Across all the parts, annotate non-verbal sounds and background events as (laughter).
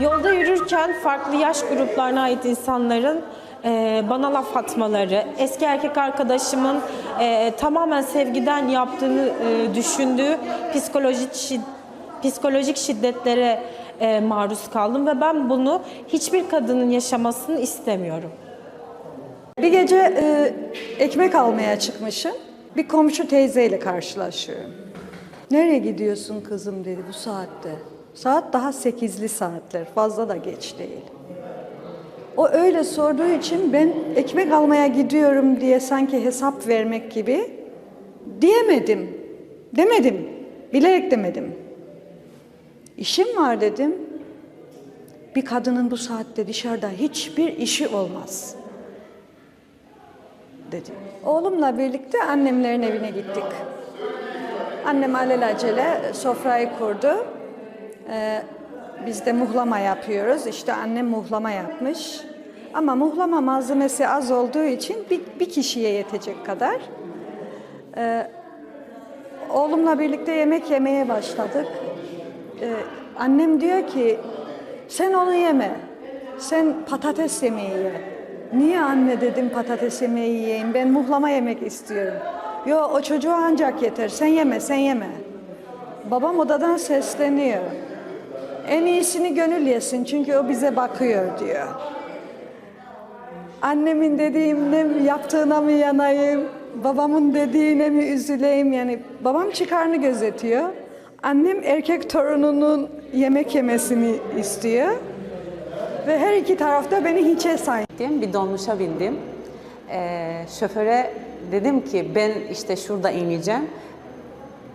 Yolda yürürken farklı yaş gruplarına ait insanların e, bana laf atmaları, eski erkek arkadaşımın e, tamamen sevgiden yaptığını e, düşündüğü psikolojik şid- psikolojik şiddetlere e, maruz kaldım ve ben bunu hiçbir kadının yaşamasını istemiyorum. Bir gece e, ekmek almaya çıkmışım. Bir komşu teyzeyle karşılaşıyorum. Nereye gidiyorsun kızım dedi bu saatte. Saat daha sekizli saatler, fazla da geç değil. O öyle sorduğu için ben ekmek almaya gidiyorum diye sanki hesap vermek gibi diyemedim. Demedim. Bilerek demedim. İşim var dedim. Bir kadının bu saatte dışarıda hiçbir işi olmaz dedi. Oğlumla birlikte annemlerin evine gittik. Annem alelacele sofrayı kurdu. Ee, biz de muhlama yapıyoruz. İşte annem muhlama yapmış. Ama muhlama malzemesi az olduğu için bir, bir kişiye yetecek kadar. Ee, oğlumla birlikte yemek yemeye başladık. Ee, annem diyor ki sen onu yeme. Sen patates yemeği ye. Niye anne dedim patates yemeği yiyeyim. Ben muhlama yemek istiyorum. Yo o çocuğa ancak yeter. Sen yeme, sen yeme. Babam odadan sesleniyor. En iyisini gönül yesin çünkü o bize bakıyor diyor. Annemin dediğimle yaptığına mı yanayım, babamın dediğine mi üzüleyim yani babam çıkarını gözetiyor. Annem erkek torununun yemek yemesini istiyor. Ve her iki tarafta beni hiçe say. gittim, bir dolmuşa bindim. Ee, şoföre dedim ki ben işte şurada ineceğim.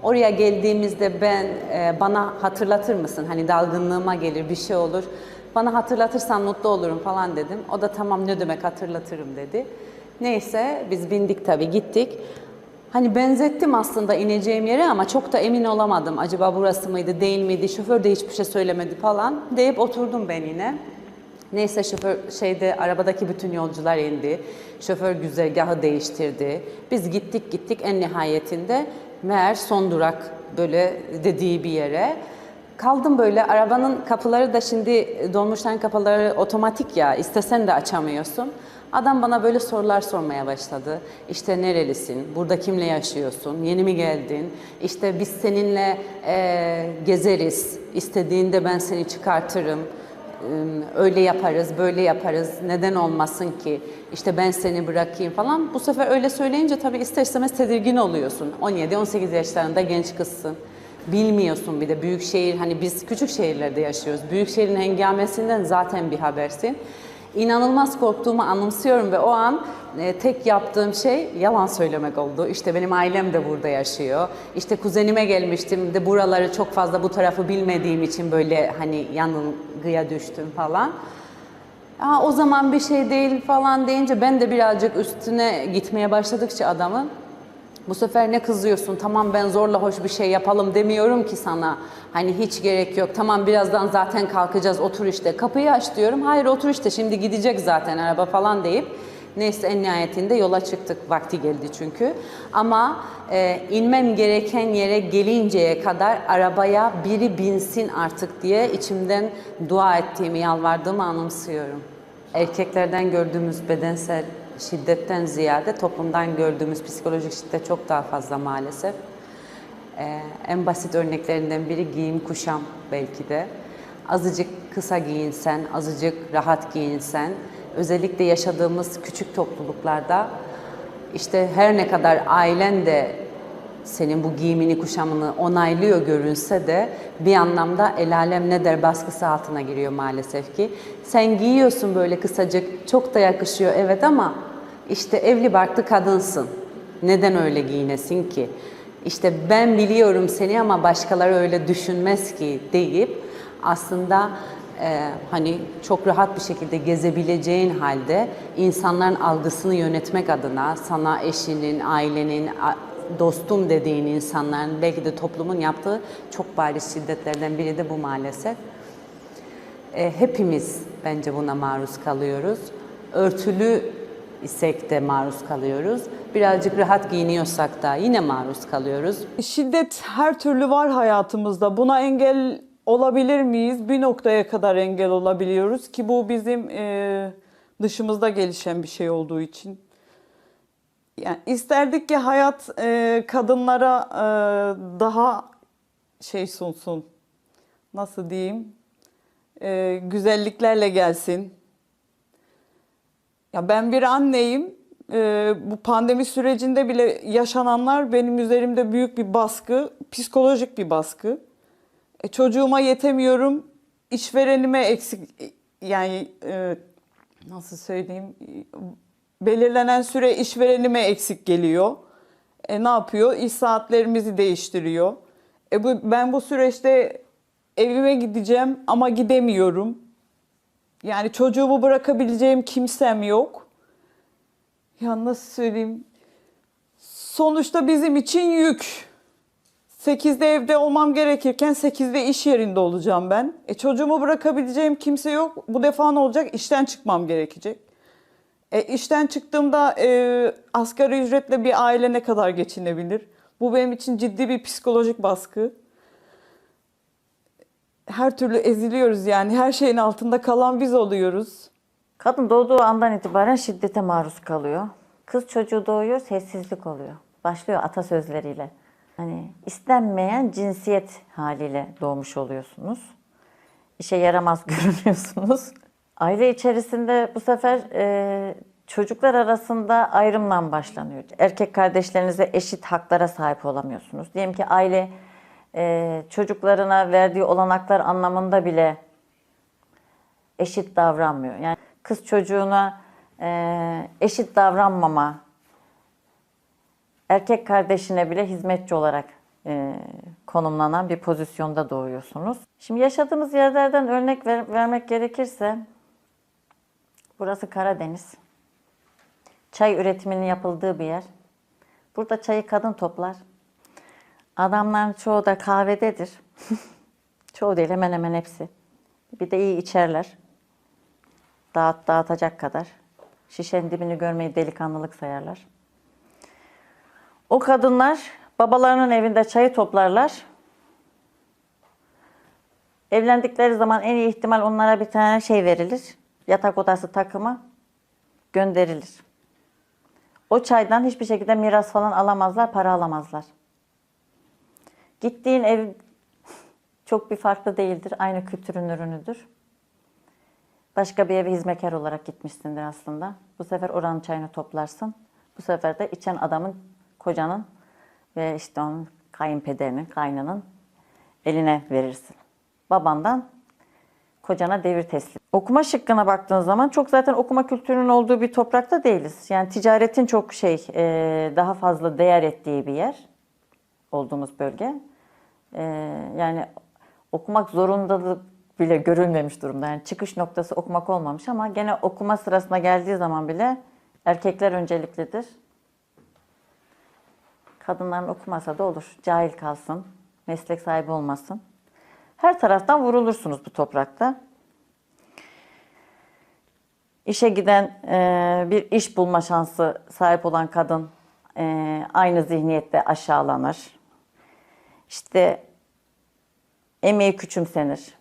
Oraya geldiğimizde ben e, bana hatırlatır mısın? Hani dalgınlığıma gelir bir şey olur. Bana hatırlatırsan mutlu olurum falan dedim. O da tamam ne demek hatırlatırım dedi. Neyse biz bindik tabii gittik. Hani benzettim aslında ineceğim yere ama çok da emin olamadım. Acaba burası mıydı değil miydi? Şoför de hiçbir şey söylemedi falan deyip oturdum ben yine. Neyse şoför şeyde arabadaki bütün yolcular indi. Şoför güzergahı değiştirdi. Biz gittik gittik en nihayetinde meğer son durak böyle dediği bir yere. Kaldım böyle arabanın kapıları da şimdi dolmuşların kapıları otomatik ya istesen de açamıyorsun. Adam bana böyle sorular sormaya başladı. İşte nerelisin? Burada kimle yaşıyorsun? Yeni mi geldin? İşte biz seninle eee, gezeriz. İstediğinde ben seni çıkartırım. Öyle yaparız, böyle yaparız, neden olmasın ki, işte ben seni bırakayım falan. Bu sefer öyle söyleyince tabii ister istemez tedirgin oluyorsun. 17-18 yaşlarında genç kızsın. Bilmiyorsun bir de büyük şehir, hani biz küçük şehirlerde yaşıyoruz. Büyük şehrin hengamesinden zaten bir habersin. İnanılmaz korktuğumu anımsıyorum ve o an e, tek yaptığım şey yalan söylemek oldu. İşte benim ailem de burada yaşıyor. İşte kuzenime gelmiştim de buraları çok fazla bu tarafı bilmediğim için böyle hani yanılgıya düştüm falan. Aa, o zaman bir şey değil falan deyince ben de birazcık üstüne gitmeye başladıkça adamın bu sefer ne kızıyorsun? Tamam ben zorla hoş bir şey yapalım demiyorum ki sana. Hani hiç gerek yok. Tamam birazdan zaten kalkacağız otur işte. Kapıyı aç diyorum. Hayır otur işte şimdi gidecek zaten araba falan deyip. Neyse en nihayetinde yola çıktık. Vakti geldi çünkü. Ama e, inmem gereken yere gelinceye kadar arabaya biri binsin artık diye içimden dua ettiğimi, yalvardığımı anımsıyorum. Erkeklerden gördüğümüz bedensel şiddetten ziyade toplumdan gördüğümüz psikolojik şiddet çok daha fazla maalesef. Ee, en basit örneklerinden biri giyim kuşam belki de. Azıcık kısa giyinsen, azıcık rahat giyinsen, özellikle yaşadığımız küçük topluluklarda işte her ne kadar ailen de senin bu giyimini, kuşamını onaylıyor görünse de bir anlamda el alem ne der baskısı altına giriyor maalesef ki. Sen giyiyorsun böyle kısacık, çok da yakışıyor evet ama işte evli barklı kadınsın. Neden öyle giyinesin ki? İşte ben biliyorum seni ama başkaları öyle düşünmez ki deyip aslında e, hani çok rahat bir şekilde gezebileceğin halde insanların algısını yönetmek adına sana eşinin, ailenin, dostum dediğin insanların belki de toplumun yaptığı çok bariz şiddetlerden biri de bu maalesef. E, hepimiz bence buna maruz kalıyoruz. Örtülü isek de maruz kalıyoruz. Birazcık rahat giyiniyorsak da yine maruz kalıyoruz. Şiddet her türlü var hayatımızda. Buna engel olabilir miyiz? Bir noktaya kadar engel olabiliyoruz ki bu bizim e, dışımızda gelişen bir şey olduğu için. Yani isterdik ki hayat e, kadınlara e, daha şey sunsun. Nasıl diyeyim? E, güzelliklerle gelsin. Ya ben bir anneyim. E, bu pandemi sürecinde bile yaşananlar benim üzerimde büyük bir baskı, psikolojik bir baskı. E, çocuğuma yetemiyorum, işverenime eksik yani e, nasıl söyleyeyim belirlenen süre işverenime eksik geliyor. E, ne yapıyor? İş saatlerimizi değiştiriyor. E, bu, ben bu süreçte evime gideceğim ama gidemiyorum. Yani çocuğumu bırakabileceğim kimsem yok. Ya nasıl söyleyeyim? Sonuçta bizim için yük. 8'de evde olmam gerekirken 8'de iş yerinde olacağım ben. E çocuğumu bırakabileceğim kimse yok. Bu defa ne olacak? İşten çıkmam gerekecek. E işten çıktığımda e, asgari ücretle bir aile ne kadar geçinebilir? Bu benim için ciddi bir psikolojik baskı. Her türlü eziliyoruz yani. Her şeyin altında kalan biz oluyoruz. Kadın doğduğu andan itibaren şiddete maruz kalıyor. Kız çocuğu doğuyor, sessizlik oluyor. Başlıyor atasözleriyle. Hani istenmeyen cinsiyet haliyle doğmuş oluyorsunuz. İşe yaramaz (laughs) görünüyorsunuz. Aile içerisinde bu sefer e, çocuklar arasında ayrımla başlanıyor. Erkek kardeşlerinize eşit haklara sahip olamıyorsunuz. Diyelim ki aile e, çocuklarına verdiği olanaklar anlamında bile eşit davranmıyor. Yani kız çocuğuna e, eşit davranmama, erkek kardeşine bile hizmetçi olarak e, konumlanan bir pozisyonda doğuyorsunuz. Şimdi yaşadığımız yerlerden örnek ver- vermek gerekirse, burası Karadeniz. Çay üretiminin yapıldığı bir yer. Burada çayı kadın toplar. Adamların çoğu da kahvededir. (laughs) çoğu değil hemen hemen hepsi. Bir de iyi içerler dağıt dağıtacak kadar. Şişenin dibini görmeyi delikanlılık sayarlar. O kadınlar babalarının evinde çayı toplarlar. Evlendikleri zaman en iyi ihtimal onlara bir tane şey verilir. Yatak odası takımı gönderilir. O çaydan hiçbir şekilde miras falan alamazlar, para alamazlar. Gittiğin ev çok bir farklı değildir. Aynı kültürün ürünüdür. Başka bir eve hizmetkar olarak gitmişsindir aslında. Bu sefer oranın çayını toplarsın. Bu sefer de içen adamın, kocanın ve işte onun kayınpederinin, kaynının eline verirsin. Babandan kocana devir teslim. Okuma şıkkına baktığın zaman çok zaten okuma kültürünün olduğu bir toprakta değiliz. Yani ticaretin çok şey daha fazla değer ettiği bir yer olduğumuz bölge. E, yani okumak zorundalık bile görülmemiş durumda. Yani çıkış noktası okumak olmamış ama gene okuma sırasına geldiği zaman bile erkekler önceliklidir. Kadınların okumasa da olur. Cahil kalsın, meslek sahibi olmasın. Her taraftan vurulursunuz bu toprakta. İşe giden e, bir iş bulma şansı sahip olan kadın e, aynı zihniyette aşağılanır. İşte emeği küçümsenir.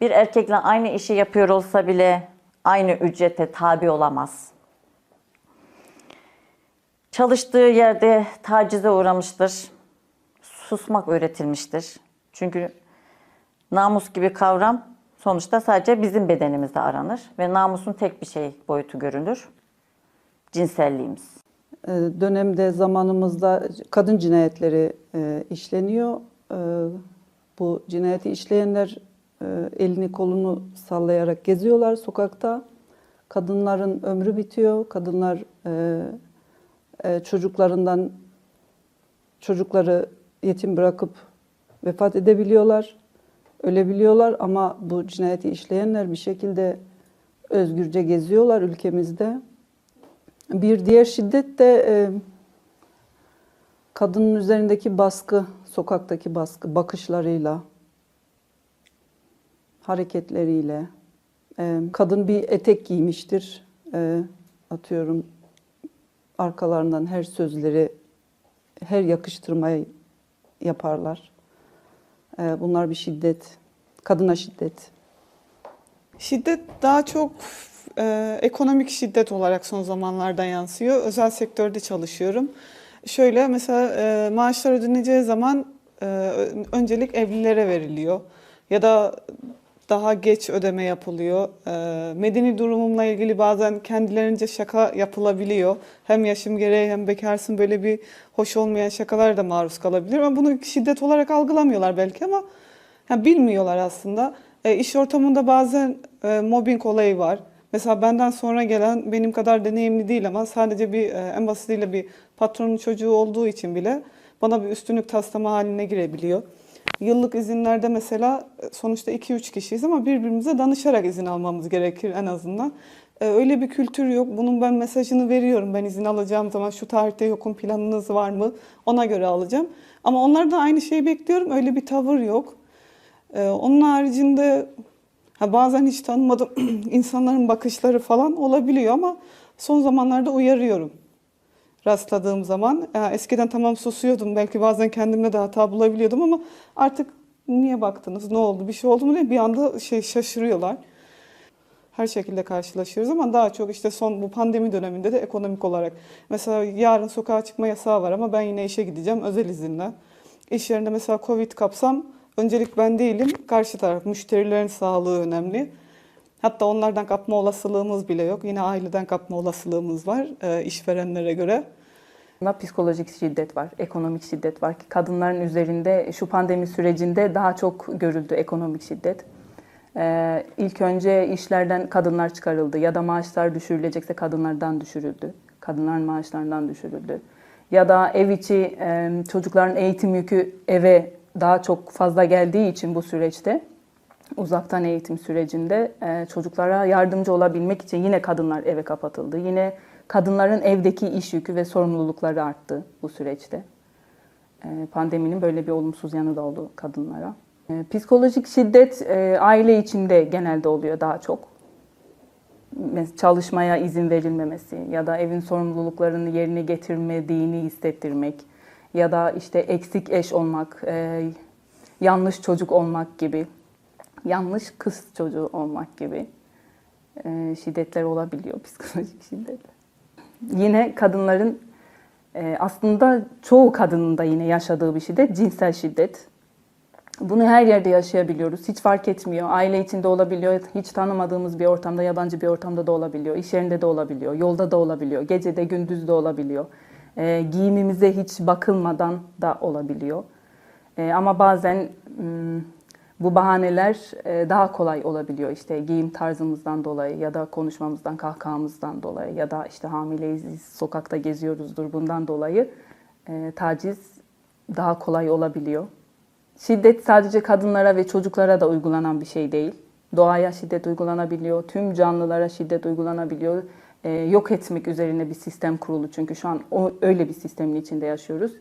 Bir erkekle aynı işi yapıyor olsa bile aynı ücrete tabi olamaz. Çalıştığı yerde tacize uğramıştır. Susmak öğretilmiştir. Çünkü namus gibi kavram sonuçta sadece bizim bedenimizde aranır ve namusun tek bir şey boyutu görülür. Cinselliğimiz. E, dönemde zamanımızda kadın cinayetleri e, işleniyor. E, bu cinayeti işleyenler e, elini kolunu sallayarak geziyorlar sokakta. Kadınların ömrü bitiyor. Kadınlar e, çocuklarından çocukları yetim bırakıp vefat edebiliyorlar, ölebiliyorlar ama bu cinayeti işleyenler bir şekilde özgürce geziyorlar ülkemizde. Bir diğer şiddet de e, kadının üzerindeki baskı, sokaktaki baskı, bakışlarıyla, hareketleriyle. E, kadın bir etek giymiştir, e, atıyorum arkalarından her sözleri, her yakıştırmayı yaparlar. E, bunlar bir şiddet. Kadına şiddet. Şiddet daha çok e, ekonomik şiddet olarak son zamanlarda yansıyor. Özel sektörde çalışıyorum. Şöyle mesela e, maaşlar ödeneceği zaman e, öncelik evlilere veriliyor. Ya da daha geç ödeme yapılıyor. E, medeni durumumla ilgili bazen kendilerince şaka yapılabiliyor. Hem yaşım gereği hem bekarsın böyle bir hoş olmayan şakalar da maruz kalabilir. Ama bunu şiddet olarak algılamıyorlar belki ama ya bilmiyorlar aslında. E, iş ortamında bazen e, mobbing olayı var. Mesela benden sonra gelen benim kadar deneyimli değil ama sadece bir e, en basitiyle bir patronun çocuğu olduğu için bile bana bir üstünlük taslama haline girebiliyor. Yıllık izinlerde mesela e, sonuçta 2-3 kişiyiz ama birbirimize danışarak izin almamız gerekir en azından. E, Öyle bir kültür yok. Bunun ben mesajını veriyorum. Ben izin alacağım zaman şu tarihte yokum planınız var mı? Ona göre alacağım. Ama onlardan aynı şeyi bekliyorum. Öyle bir tavır yok. Onun haricinde ha bazen hiç tanımadığım (clears throat) insanların bakışları falan olabiliyor ama son zamanlarda uyarıyorum rastladığım zaman. Ya eskiden tamam susuyordum belki bazen kendimde de hata bulabiliyordum ama artık niye baktınız ne oldu bir şey oldu mu diye bir anda şey şaşırıyorlar. Her şekilde karşılaşıyoruz ama daha çok işte son bu pandemi döneminde de ekonomik olarak. Mesela yarın sokağa çıkma yasağı var ama ben yine işe gideceğim özel izinle. İş yerinde mesela Covid kapsam öncelik ben değilim karşı taraf müşterilerin sağlığı önemli. Hatta onlardan kapma olasılığımız bile yok. Yine aileden kapma olasılığımız var e, işverenlere göre. Psikolojik şiddet var, ekonomik şiddet var ki kadınların üzerinde şu pandemi sürecinde daha çok görüldü ekonomik şiddet. Ee, ilk önce işlerden kadınlar çıkarıldı ya da maaşlar düşürülecekse kadınlardan düşürüldü. Kadınların maaşlarından düşürüldü. Ya da ev içi e, çocukların eğitim yükü eve daha çok fazla geldiği için bu süreçte uzaktan eğitim sürecinde e, çocuklara yardımcı olabilmek için yine kadınlar eve kapatıldı. Yine kadınların evdeki iş yükü ve sorumlulukları arttı bu süreçte. E, pandeminin böyle bir olumsuz yanı da oldu kadınlara. E, psikolojik şiddet aile içinde genelde oluyor daha çok. Çalışmaya izin verilmemesi ya da evin sorumluluklarını yerine getirmediğini hissettirmek ya da işte eksik eş olmak, e, yanlış çocuk olmak gibi yanlış kız çocuğu olmak gibi e, şiddetler olabiliyor, (laughs) psikolojik şiddetler. Yine kadınların e, aslında çoğu kadının da yine yaşadığı bir şiddet cinsel şiddet. Bunu her yerde yaşayabiliyoruz. Hiç fark etmiyor. Aile içinde olabiliyor. Hiç tanımadığımız bir ortamda, yabancı bir ortamda da olabiliyor. İş yerinde de olabiliyor. Yolda da olabiliyor. Gece de gündüz de olabiliyor. E, giyimimize hiç bakılmadan da olabiliyor. E, ama bazen mm, bu bahaneler e, daha kolay olabiliyor. İşte giyim tarzımızdan dolayı ya da konuşmamızdan, kahkahamızdan dolayı ya da işte hamileyiz, sokakta geziyoruzdur bundan dolayı e, taciz daha kolay olabiliyor. Şiddet sadece kadınlara ve çocuklara da uygulanan bir şey değil. Doğaya şiddet uygulanabiliyor, tüm canlılara şiddet uygulanabiliyor. E, yok etmek üzerine bir sistem kurulu çünkü şu an o, öyle bir sistemin içinde yaşıyoruz.